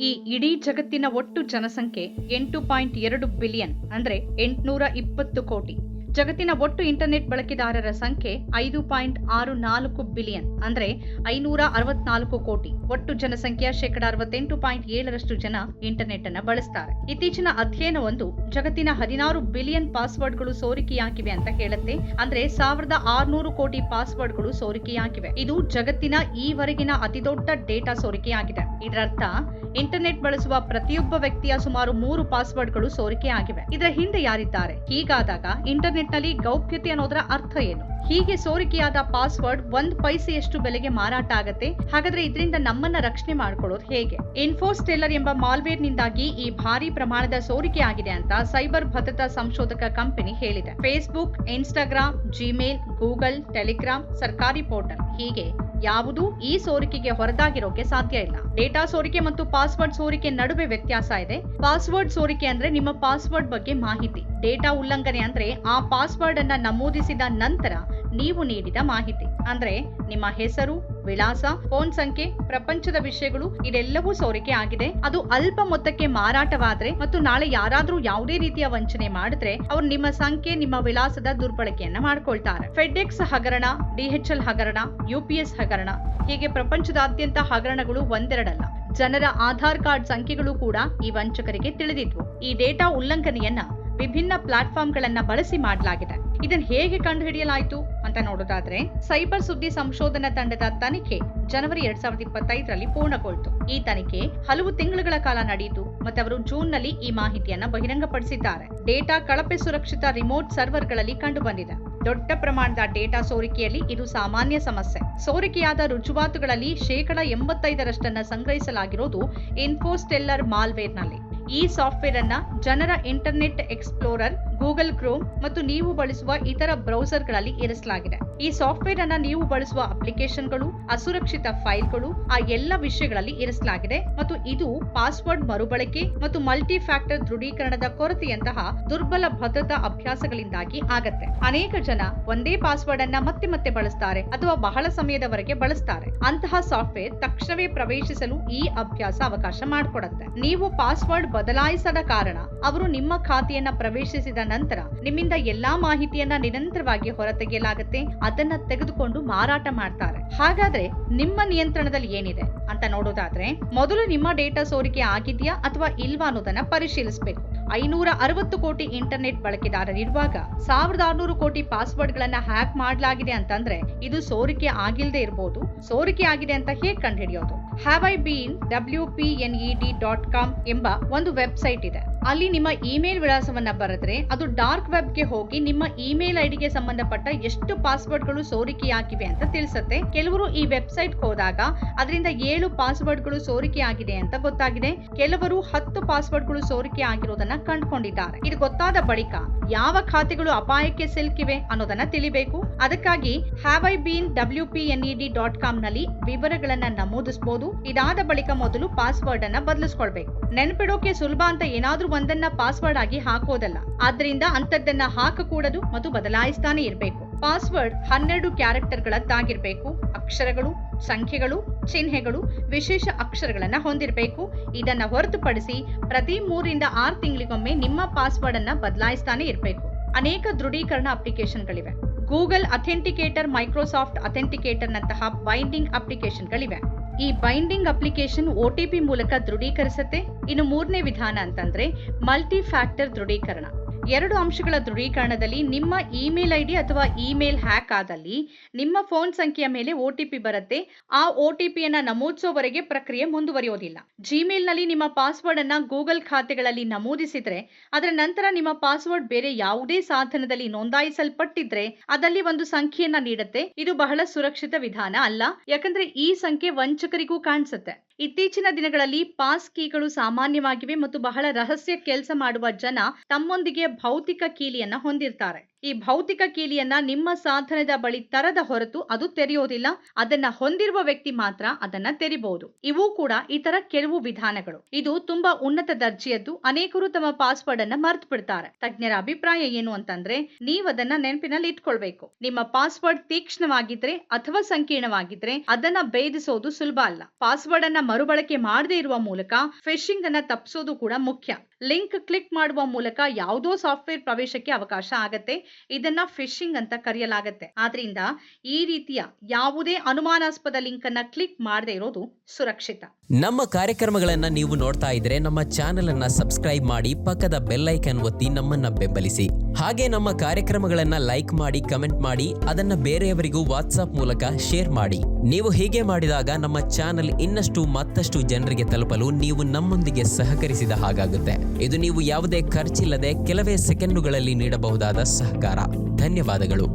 ಈ ಇಡೀ ಜಗತ್ತಿನ ಒಟ್ಟು ಜನಸಂಖ್ಯೆ ಎಂಟು ಪಾಯಿಂಟ್ ಎರಡು ಬಿಲಿಯನ್ ಅಂದ್ರೆ ಎಂಟುನೂರ ಇಪ್ಪತ್ತು ಕೋಟಿ. ಜಗತ್ತಿನ ಒಟ್ಟು ಇಂಟರ್ನೆಟ್ ಬಳಕೆದಾರರ ಸಂಖ್ಯೆ ಐದು ಪಾಯಿಂಟ್ ಆರು ನಾಲ್ಕು ಬಿಲಿಯನ್, ಅಂದ್ರೆ ಐನೂರ ಅರವತ್ನಾಲ್ಕು ಕೋಟಿ. ಒಟ್ಟು ಜನಸಂಖ್ಯೆಯ ಶೇಕಡ ಅರವತ್ತೆಂಟು ಪಾಯಿಂಟ್ ಏಳರಷ್ಟು ಜನ ಇಂಟರ್ನೆಟ್ ಅನ್ನ ಬಳಸ್ತಾರೆ. ಇತ್ತೀಚಿನ ಅಧ್ಯಯನವೊಂದು ಜಗತ್ತಿನ ಹದಿನಾರು ಬಿಲಿಯನ್ ಪಾಸ್ವರ್ಡ್ಗಳು ಸೋರಿಕೆಯಾಗಿವೆ ಅಂತ ಹೇಳುತ್ತೆ. ಅಂದ್ರೆ ಸಾವಿರದ ಆರ್ನೂರು ಕೋಟಿ ಪಾಸ್ವರ್ಡ್ಗಳು ಸೋರಿಕೆಯಾಗಿವೆ. ಇದು ಜಗತ್ತಿನ ಈವರೆಗಿನ ಅತಿದೊಡ್ಡ ಡೇಟಾ ಸೋರಿಕೆಯಾಗಿದೆ. ಇದರರ್ಥ, ಇಂಟರ್ನೆಟ್ ಬಳಸುವ ಪ್ರತಿಯೊಬ್ಬ ವ್ಯಕ್ತಿಯ ಸುಮಾರು ಮೂರು ಪಾಸ್ವರ್ಡ್ಗಳು ಸೋರಿಕೆಯಾಗಿವೆ. ಇದರ ಹಿಂದೆ ಯಾರಿದ್ದಾರೆ? ಹೀಗಾದಾಗ ಇಂಟರ್ನೆಟ್ ನಲ್ಲಿ ಗೌಪ್ಯತೆ ಅನ್ನೋದರ ಅರ್ಥ ಏನು? ಹೀಗೆ ಸೋರಿಕೆಯಾದ ಪಾಸ್ವರ್ಡ್ ಒಂದ್ ಪೈಸೆಯಷ್ಟು ಬೆಲೆಗೆ ಮಾರಾಟ ಆಗತ್ತೆ. ಹಾಗಾದ್ರೆ ಇದರಿಂದ ನಮ್ಮನ್ನ ರಕ್ಷಣೆ ಮಾಡ್ಕೊಳ್ಳೋದು ಹೇಗೆ? ಇನ್ಫೋಸ್ಟೆಲ್ಲರ್ ಎಂಬ ಮಾಲ್ವೇರ್ ನಿಂದಾಗಿ ಈ ಭಾರಿ ಪ್ರಮಾಣದ ಸೋರಿಕೆ ಆಗಿದೆ ಅಂತ ಸೈಬರ್ ಭದ್ರತಾ ಸಂಶೋಧಕ ಕಂಪನಿ ಹೇಳಿದೆ. Facebook Instagram Gmail Google Telegram ಸರ್ಕಾರಿ ಪೋರ್ಟಲ್. ಹೀಗೆ ಯಾವುದೂ ಈ ಸೋರಿಕೆಗೆ ಹೊರತಾಗಿರೋಕೆ ಸಾಧ್ಯ ಇಲ್ಲ. ಡೇಟಾ ಸೋರಿಕೆ ಮತ್ತು ಪಾಸ್ವರ್ಡ್ ಸೋರಿಕೆ ನಡುವೆ ವ್ಯತ್ಯಾಸ ಇದೆ. ಪಾಸ್ವರ್ಡ್ ಸೋರಿಕೆ ಅಂದ್ರೆ ನಿಮ್ಮ ಪಾಸ್ವರ್ಡ್ ಬಗ್ಗೆ ಮಾಹಿತಿ. ಡೇಟಾ ಉಲ್ಲಂಘನೆ ಅಂದ್ರೆ ಆ ಪಾಸ್ವರ್ಡ್ ಅನ್ನ ನಮೂದಿಸಿದ ನಂತರ ನೀವು ನೀಡಿದ ಮಾಹಿತಿ. ಅಂದ್ರೆ ನಿಮ್ಮ ಹೆಸರು, ವಿಳಾಸ, ಫೋನ್ ಸಂಖ್ಯೆ, ಪ್ರಪಂಚದ ವಿಷಯಗಳು ಇದೆಲ್ಲವೂ ಸೋರಿಕೆ ಆಗಿದೆ. ಅದು ಅಲ್ಪ ಮೊತ್ತಕ್ಕೆ ಮಾರಾಟವಾದ್ರೆ ಮತ್ತು ನಾಳೆ ಯಾರಾದ್ರೂ ಯಾವುದೇ ರೀತಿಯ ವಂಚನೆ ಮಾಡಿದ್ರೆ ಅವರು ನಿಮ್ಮ ಸಂಖ್ಯೆ, ನಿಮ್ಮ ವಿಳಾಸದ ದುರ್ಬಳಕೆಯನ್ನ ಮಾಡ್ಕೊಳ್ತಾರೆ. ಫೆಡ್ಎಕ್ಸ್ ಹಗರಣ ಡಿಎಚ್ಎಲ್ ಹಗರಣ ಯುಪಿಎಸ್ ಹಗರಣ ಹೀಗೆ ಪ್ರಪಂಚದಾದ್ಯಂತ ಹಗರಣಗಳು ಒಂದೆರಡಲ್ಲ. ಜನರ ಆಧಾರ್ ಕಾರ್ಡ್ ಸಂಖ್ಯೆಗಳು ಕೂಡ ಈ ವಂಚಕರಿಗೆ ತಿಳಿದಿದ್ವು. ಈ ಡೇಟಾ ಉಲ್ಲಂಘನೆಯನ್ನ ವಿಭಿನ್ನ ಪ್ಲಾಟ್ಫಾರ್ಮ್ಗಳನ್ನ ಬಳಸಿ ಮಾಡಲಾಗಿದೆ. ಇದನ್ನು ಹೇಗೆ ಕಂಡುಹಿಡಿಯಲಾಯಿತು? ಅಂತ ನೋಡೋದಾದ್ರೆ ಸೈಬರ್ ಸುದ್ದಿ ಸಂಶೋಧನಾ ತಂಡದ ತನಿಖೆ ಜನವರಿ ಎರಡ್ ಸಾವಿರದ ಇಪ್ಪತ್ತೈದರಲ್ಲಿ ಪೂರ್ಣಗೊಳ್ತು. ಈ ತನಿಖೆ ಹಲವು ತಿಂಗಳುಗಳ ಕಾಲ ನಡೆಯಿತು ಮತ್ತೆ ಅವರು ಜೂನ್ನಲ್ಲಿ ಈ ಮಾಹಿತಿಯನ್ನ ಬಹಿರಂಗಪಡಿಸಿದ್ದಾರೆ. ಡೇಟಾ ಕಳಪೆ ಸುರಕ್ಷಿತ ರಿಮೋಟ್ ಸರ್ವರ್ಗಳಲ್ಲಿ ಕಂಡು ಬಂದಿದೆ ದೊಡ್ಡ ಪ್ರಮಾಣದ ಡೇಟಾ ಸೋರಿಕೆಯಲ್ಲಿ ಇದು ಸಾಮಾನ್ಯ ಸಮಸ್ಯೆ. ಸೋರಿಕೆಯಾದ ರುಜುವಾತುಗಳಲ್ಲಿ ಶೇಕಡ ಎಂಬತ್ತೈದರಷ್ಟನ್ನ ಸಂಗ್ರಹಿಸಲಾಗಿರೋದು ಇನ್ಫೋಸ್ಟೆಲ್ಲರ್ ಮಾಲ್ವೇರ್ನಲ್ಲಿ ಈ ಸಾಫ್ಟ್ವೇರ್ ಅನ್ನ ಜನರ ಇಂಟರ್ನೆಟ್ ಎಕ್ಸ್ಪ್ಲೋರರ್ ಗೂಗಲ್ ಕ್ರೋಮ್ ಮತ್ತು ನೀವು ಬಳಸುವ ಇತರ ಬ್ರೌಸರ್ಗಳಲ್ಲಿ ಇರಿಸಲಾಗಿದೆ. ಈ ಸಾಫ್ಟ್ವೇರ್ ಅನ್ನ ನೀವು ಬಳಸುವ ಅಪ್ಲಿಕೇಶನ್ಗಳು, ಅಸುರಕ್ಷಿತ ಫೈಲ್ಗಳು, ಆ ಎಲ್ಲ ವಿಷಯಗಳಲ್ಲಿ ಇರಿಸಲಾಗಿದೆ ಮತ್ತು ಇದು ಪಾಸ್ವರ್ಡ್ ಮರುಬಳಕೆ ಮತ್ತು ಮಲ್ಟಿ ಫ್ಯಾಕ್ಟರ್ ದೃಢೀಕರಣದ ಕೊರತೆಯಂತಹ ದುರ್ಬಲ ಭದ್ರತಾ ಅಭ್ಯಾಸಗಳಿಂದಾಗಿ ಆಗತ್ತೆ. ಅನೇಕ ಜನ ಒಂದೇ ಪಾಸ್ವರ್ಡ್ ಅನ್ನ ಮತ್ತೆ ಮತ್ತೆ ಬಳಸ್ತಾರೆ ಅಥವಾ ಬಹಳ ಸಮಯದವರೆಗೆ ಬಳಸ್ತಾರೆ. ಅಂತಹ ಸಾಫ್ಟ್ವೇರ್ ತಕ್ಷಣವೇ ಪ್ರವೇಶಿಸಲು ಈ ಅಭ್ಯಾಸ ಅವಕಾಶ ಮಾಡಿಕೊಡುತ್ತೆ. ನೀವು ಪಾಸ್ವರ್ಡ್ ಬದಲಾಯಿಸದ ಕಾರಣ ಅವರು ನಿಮ್ಮ ಖಾತೆಯನ್ನ ಪ್ರವೇಶಿಸಿದ ನಂತರ ನಿಮ್ಮಿಂದ ಎಲ್ಲಾ ಮಾಹಿತಿಯನ್ನ ನಿರಂತರವಾಗಿ ಹೊರತೆಗೆಯಲಾಗುತ್ತೆ. ಅದನ್ನ ತೆಗೆದುಕೊಂಡು ಮಾರಾಟ ಮಾಡ್ತಾರೆ. ಹಾಗಾದ್ರೆ ನಿಮ್ಮ ನಿಯಂತ್ರಣದಲ್ಲಿ ಏನಿದೆ ಅಂತ ನೋಡೋದಾದ್ರೆ, ಮೊದಲು ನಿಮ್ಮ ಡೇಟಾ ಸೋರಿಕೆ ಆಗಿದೆಯಾ ಅಥವಾ ಇಲ್ವಾ ಅನ್ನೋದನ್ನ ಪರಿಶೀಲಿಸಬೇಕು. ಐನೂರ ಅರವತ್ತು ಕೋಟಿ ಇಂಟರ್ನೆಟ್ ಬಳಕೆದಾರರಿರುವಾಗ ಸಾವಿರದ ಆರ್ನೂರು ಕೋಟಿ ಪಾಸ್ವರ್ಡ್ ಗಳನ್ನ ಹ್ಯಾಕ್ ಮಾಡಲಾಗಿದೆ ಅಂತಂದ್ರೆ ಇದು ಸೋರಿಕೆ ಆಗಿಲ್ಲದೆ ಇರಬಹುದು ಸೋರಿಕೆ ಆಗಿದೆ ಅಂತ ಹೇಗೆ ಕಂಡುಹಿಡಿಯೋದು? Have I been W P N E D dot com ಎಂಬ ಒಂದು ವೆಬ್ಸೈಟ್ ಇದೆ. ಅಲ್ಲಿ ನಿಮ್ಮ ಇಮೇಲ್ ವಿಳಾಸವನ್ನ ಬರೆದ್ರೆ ಅದು ಡಾರ್ಕ್ ವೆಬ್ಗೆ ಹೋಗಿ ನಿಮ್ಮ ಇಮೇಲ್ ಐಡಿಗೆ ಸಂಬಂಧಪಟ್ಟ ಎಷ್ಟು ಪಾಸ್ವರ್ಡ್ಗಳು ಸೋರಿಕೆಯಾಗಿವೆ ಅಂತ ತಿಳಿಸುತ್ತೆ. ಕೆಲವರು ಈ ವೆಬ್ಸೈಟ್ ಹೋದಾಗ ಅದರಿಂದ ಏಳು ಪಾಸ್ವರ್ಡ್ಗಳು ಸೋರಿಕೆ ಆಗಿದೆ ಅಂತ ಗೊತ್ತಾಗಿದೆ. ಕೆಲವರು ಹತ್ತು ಪಾಸ್ವರ್ಡ್ಗಳು ಸೋರಿಕೆ ಆಗಿರೋದನ್ನ ಕಂಡುಕೊಂಡಿದ್ದಾರೆ. ಇದು ಗೊತ್ತಾದ ಬಳಿಕ ಯಾವ ಖಾತೆಗಳು ಅಪಾಯಕ್ಕೆ ಸಿಲುಕಿವೆ ಅನ್ನೋದನ್ನ ತಿಳಿಬೇಕು. ಅದಕ್ಕಾಗಿ have I been W P N dot ಕಾಮ್ನಲ್ಲಿ ವಿವರಗಳನ್ನ ನಮೂದಿಸಬಹುದು ಇದಾದ ಬಳಿಕ ಮೊದಲು ಪಾಸ್ವರ್ಡ್ ಅನ್ನ ಬದಲಿಸ್ಕೊಳ್ಬೇಕು. ನೆನಪಿಡೋಕೆ ಸುಲಭ ಅಂತ ಏನಾದ್ರೂ ಒಂದನ್ನ ಪಾಸ್ವರ್ಡ್ ಆಗಿ ಹಾಕೋದಲ್ಲ. ಆದ್ರಿಂದ ಅಂತದ್ದನ್ನ ಹಾಕಕೂಡದು ಮತ್ತು ಬದಲಾಯಿಸ್ತಾನೆ ಇರಬೇಕು. ಪಾಸ್ವರ್ಡ್ ಹನ್ನೆರಡು ಕ್ಯಾರೆಕ್ಟರ್ಗಳದ್ದಾಗಿರ್ಬೇಕು ಅಕ್ಷರಗಳು, ಸಂಖ್ಯೆಗಳು, ಚಿಹ್ನೆಗಳು, ವಿಶೇಷ ಅಕ್ಷರಗಳನ್ನ ಹೊಂದಿರಬೇಕು. ಇದನ್ನ ಹೊರತುಪಡಿಸಿ ಪ್ರತಿ ಮೂರಿಂದ ಆರು ತಿಂಗಳಿಗೊಮ್ಮೆ ನಿಮ್ಮ ಪಾಸ್ವರ್ಡ್ ಅನ್ನ ಬದಲಾಯಿಸ್ತಾನೆ ಇರಬೇಕು. ಅನೇಕ ದೃಢೀಕರಣ ಅಪ್ಲಿಕೇಶನ್ಗಳಿವೆ ಗೂಗಲ್ ಅಥೆಂಟಿಕೇಟರ್, ಮೈಕ್ರೋಸಾಫ್ಟ್ ಅಥೆಂಟಿಕೇಟರ್ನಂತಹ ಬೈಂಡಿಂಗ್ ಅಪ್ಲಿಕೇಶನ್ಗಳಿವೆ. ಈ ಬೈಂಡಿಂಗ್ ಅಪ್ಲಿಕೇಶನ್ ಒಟಿಪಿ ಮೂಲಕ ದೃಢೀಕರಿಸುತ್ತೆ. ಇನ್ನು ಮೂರನೇ ವಿಧಾನ ಅಂತಂದ್ರೆ ಮಲ್ಟಿ ಫ್ಯಾಕ್ಟರ್ ದೃಢೀಕರಣ. ಎರಡು ಅಂಶಗಳ ದೃಢೀಕರಣದಲ್ಲಿ ನಿಮ್ಮ ಇಮೇಲ್ ಐಡಿ ಅಥವಾ ಇಮೇಲ್ ಹ್ಯಾಕ್ ಆದಲ್ಲಿ ನಿಮ್ಮ ಫೋನ್ ಸಂಖ್ಯೆಯ ಮೇಲೆ ಒಟಿಪಿ ಬರುತ್ತೆ. ಆ ಒಟಿಪಿಯನ್ನ ನಮೂದಿಸೋವರೆಗೆ ಪ್ರಕ್ರಿಯೆ ಮುಂದುವರಿಯೋದಿಲ್ಲ. ಜಿಮೇಲ್ನಲ್ಲಿ ನಿಮ್ಮ ಪಾಸ್ವರ್ಡ್ ಅನ್ನ ಗೂಗಲ್ ಖಾತೆಗಳಲ್ಲಿ ನಮೂದಿಸಿದ್ರೆ, ಅದರ ನಂತರ ನಿಮ್ಮ ಪಾಸ್ವರ್ಡ್ ಬೇರೆ ಯಾವುದೇ ಸಾಧನದಲ್ಲಿ ನೋಂದಾಯಿಸಲ್ಪಟ್ಟಿದ್ರೆ, ಅದಲ್ಲಿ ಒಂದು ಸಂಖ್ಯೆಯನ್ನ ನೀಡುತ್ತೆ. ಇದು ಬಹಳ ಸುರಕ್ಷಿತ ವಿಧಾನ ಅಲ್ಲ. ಯಾಕಂದ್ರೆ ಈ ಸಂಖ್ಯೆ ವಂಚಕರಿಗೂ ಕಾಣಿಸುತ್ತೆ. ಇತ್ತೀಚಿನ ದಿನಗಳಲ್ಲಿ ಪಾಸ್ ಕೀಗಳು ಸಾಮಾನ್ಯವಾಗಿವೆ ಮತ್ತು ಬಹಳ ರಹಸ್ಯ ಕೆಲಸ ಮಾಡುವ ಜನ ತಮ್ಮೊಂದಿಗೆ ಭೌತಿಕ ಕೀಲಿಯನ್ನ ಹೊಂದಿರ್ತಾರೆ. ಈ ಭೌತಿಕ ಕೀಲಿಯನ್ನ ನಿಮ್ಮ ಸಾಧನದ ಬಳಿ ತರದ ಹೊರತು ಅದು ತೆರೆಯೋದಿಲ್ಲ. ಅದನ್ನ ಹೊಂದಿರುವ ವ್ಯಕ್ತಿ ಮಾತ್ರ ಅದನ್ನ ತೆರಿಬಹುದು ಇವು ಕೂಡ ಇತರ ಕೆಲವು ವಿಧಾನಗಳು. ಇದು ತುಂಬಾ ಉನ್ನತ ದರ್ಜೆಯದ್ದು. ಅನೇಕರು ತಮ್ಮ ಪಾಸ್ವರ್ಡ್ ಅನ್ನ ಮರ್ತು ಬಿಡ್ತಾರೆ. ತಜ್ಞರ ಅಭಿಪ್ರಾಯ ಏನು ಅಂತಂದ್ರೆ, ನೀವು ಅದನ್ನ ನೆನಪಿನಲ್ಲಿ ಇಟ್ಕೊಳ್ಬೇಕು. ನಿಮ್ಮ ಪಾಸ್ವರ್ಡ್ ತೀಕ್ಷ್ಣವಾಗಿದ್ರೆ ಅಥವಾ ಸಂಕೀರ್ಣವಾಗಿದ್ರೆ ಅದನ್ನ ಭೇದಿಸೋದು ಸುಲಭ ಅಲ್ಲ. ಪಾಸ್ವರ್ಡ್ ಅನ್ನ ಮರುಬಳಕೆ ಮಾಡದೇ ಇರುವ ಮೂಲಕ ಫಿಶಿಂಗ್ ಅನ್ನ ತಪ್ಪಿಸೋದು ಕೂಡ ಮುಖ್ಯ. ಲಿಂಕ್ ಕ್ಲಿಕ್ ಮಾಡುವ ಮೂಲಕ ಯಾವುದೋ ಸಾಫ್ಟ್ವೇರ್ ಪ್ರವೇಶಕ್ಕೆ ಅವಕಾಶ ಆಗತ್ತೆ. ಇದನ್ನ ಫಿಶಿಂಗ್ ಅಂತ ಕರೆಯಲಾಗತ್ತೆ. ಆದ್ರಿಂದ ಈ ರೀತಿಯ ಯಾವುದೇ ಅನುಮಾನಾಸ್ಪದ ಲಿಂಕ್ ಅನ್ನ ಕ್ಲಿಕ್ ಮಾಡದೇ ಇರೋದು ಸುರಕ್ಷಿತ. ನಮ್ಮ ಕಾರ್ಯಕ್ರಮಗಳನ್ನ ನೀವು ನೋಡ್ತಾ ಇದ್ರೆ ನಮ್ಮ ಚಾನೆಲ್ ಅನ್ನ ಸಬ್ಸ್ಕ್ರೈಬ್ ಮಾಡಿ ಪಕ್ಕದ ಬೆಲ್ ಐಕನ್ ಒತ್ತಿ ನಮ್ಮನ್ನ ಬೆಂಬಲಿಸಿ. ಹಾಗೆ ನಮ್ಮ ಕಾರ್ಯಕ್ರಮಗಳನ್ನ ಲೈಕ್ ಮಾಡಿ ಕಮೆಂಟ್ ಮಾಡಿ, ಅದನ್ನ ಬೇರೆಯವರಿಗೂ ವಾಟ್ಸ್ಆಪ್ ಮೂಲಕ ಶೇರ್ ಮಾಡಿ. ನೀವು ಹೀಗೆ ಮಾಡಿದಾಗ ನಮ್ಮ ಚಾನೆಲ್ ಇನ್ನಷ್ಟು ಮತ್ತಷ್ಟು ಜನರಿಗೆ ತಲುಪಲು ನೀವು ನಮ್ಮೊಂದಿಗೆ ಸಹಕರಿಸಿದ ಹಾಗಾಗುತ್ತೆ. ಇದು ನೀವು ಯಾವುದೇ ಖರ್ಚಿಲ್ಲದೆ ಕೆಲವೇ ಸೆಕೆಂಡುಗಳಲ್ಲಿ ನೀಡಬಹುದಾದ ಸಹಕಾರ. ಸರ್ಕಾರ ಧನ್ಯವಾದಗಳು.